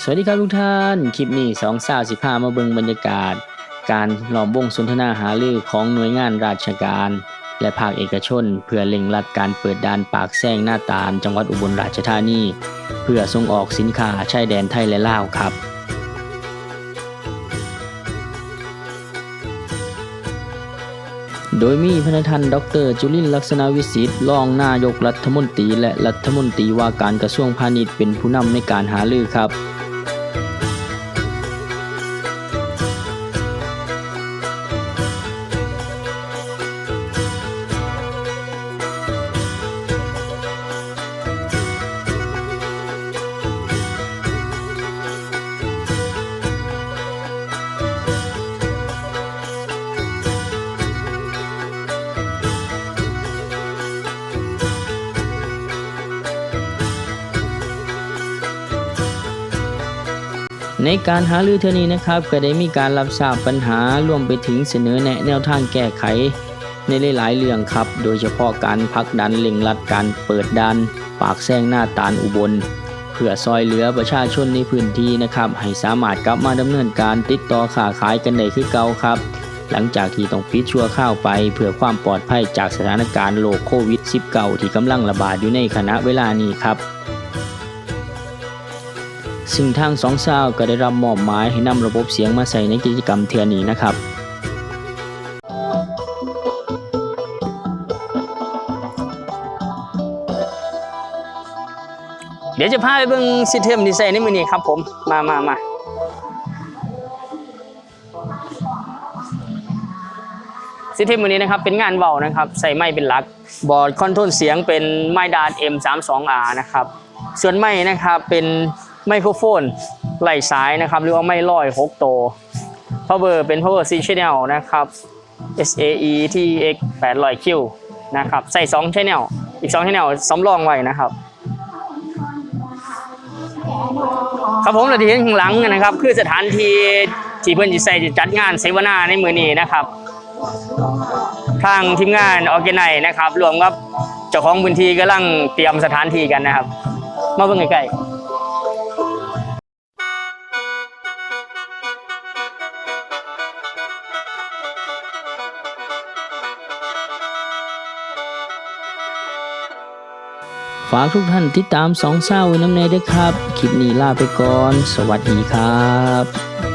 สวัสดีครับทุกท่าน คลิปนี้สองสาวสิพามาเบิงบรรยากาศ การหลอมวงสนทนาหารือของหน่วยงานราชการ และภาคเอกชน เพื่อเร่งรัดการเปิดด่านปากแซงหน้าตาล จังหวัดอุบลราชธานี เพื่อส่งออกสินค้าชายแดนไทยและลาวครับโดยมีพระท่านดรจุลินลักษณะวิสิทธิ์รองนายกรัฐมนตรีและรัฐมนตรีว่าการกระทรวงพาณิชย์เป็นผู้นำในการหารือครับ ในการหารือเท่านี้นะครับก็ได้มีการรับทราบปัญหารวมไปถึงเสนอแนะแนวทางแก้ไข ในหลายๆเรื่องครับ โดยเฉพาะการพักดันเล็งรัดการเปิดดัน ปากแซงหน้าตาลอุบล เพื่อซอยเหลือประชาชนในพื้นที่นะครับ ให้สามารถกลับมาดำเนินการติดต่อค้าขายกันได้คือเก่าครับ หลังจากที่ต้องปิดชั่วข้าวไป เพื่อความปลอดภัยจากสถานการณ์โรคโควิด -19 ที่กำลังระบาดอยู่ในขณะเวลานี้ครับ ซึ่งทางสองสาวก็ได้รับมอบหมายให้นำระบบเสียงมาใส่ในกิจกรรมเทือนี้นะครับเดี๋ยวจะพาไปเบิ่งซิสเทมดีไซน์ในมือนี้ครับผม มามามาซิสเทมมือนี้นะครับ เป็นงานเบานะครับ ใส่ไม้เป็นหลัก บอร์ดคอนโทรลเสียงเป็นไม้ดาน M32R นะครับ ส่วนไม้นะครับเป็น ไมโครโฟนไหล่ซ้ายนะครับ หรือว่าไม้ลอย6โตว power เป็น power C channel นะครับ SAE TX 800Q นะครับใส่2 channel อีก2 channel สำรองไว้นะครับ ครับผมเราที่เห็นข้างหลังนะครับ คือสถานที่ที่เพื่อนจิใส่จะจัดงานเสวนาในมือนี้นะครับ ทางทีมงานออร์แกไนนะครับรวมกับเจ้าของพื้นที่กำลังเตรียมสถานที่กันนะครับ มาเบิ่งใกล้ๆ ฝากทุกท่านติดตามสองเศร้าไว้น้ำในด้วยครับ คลิปนี้ลาไปก่อน สวัสดีครับ